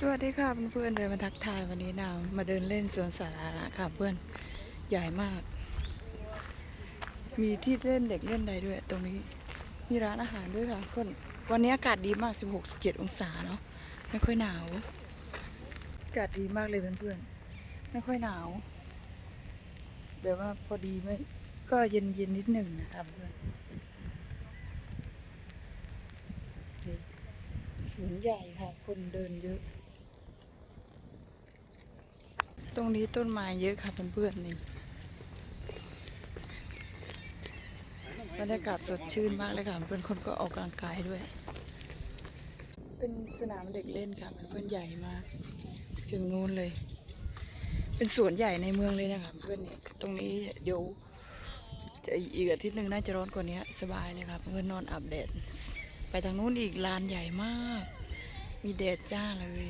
สวัสดีค่ะเพื่อนๆเดินมาทักทายวันนี้นาวมาเดินเล่นสวนสาธารณะค่ะเพื่อนใหญ่มาก มีที่เล่นเด็กเล่นใดด้วย ตรงนี้มีร้านอาหารด้วยค่ะเพื่อนวันนี้อากาศดีมาก 16-17 องศาเนาะไม่ค่อยหนาวอากาศดีมากเลยเพื่อนๆไม่ค่อยหนาวแบบว่าพอดีไหมก็เย็นๆนิดหนึ่งนะคะเพื่อนสวนใหญ่ค่ะ คนเดินเยอะ ตรงนี้ต้นไม้เยอะค่ะเพื่อนๆนี่บรรยากาศสดชื่นมากเลยค่ะเพื่อนคนก็ออกกำลังกายด้วย เป็นสนามเด็กเล่นค่ะเพื่อนใหญ่มาก ถึงนู้นเลย เป็นสวนใหญ่ในเมืองเลยนะคะเพื่อนนี่ตรงนี้เดี๋ยวจะอีกอาทิตย์หนึ่งน่าจะร้อนกว่านี้สบายเลยครับเพื่อนนอนอาบแดดไปทางนู้นอีกลานใหญ่มาก มีแดดจ้าเลย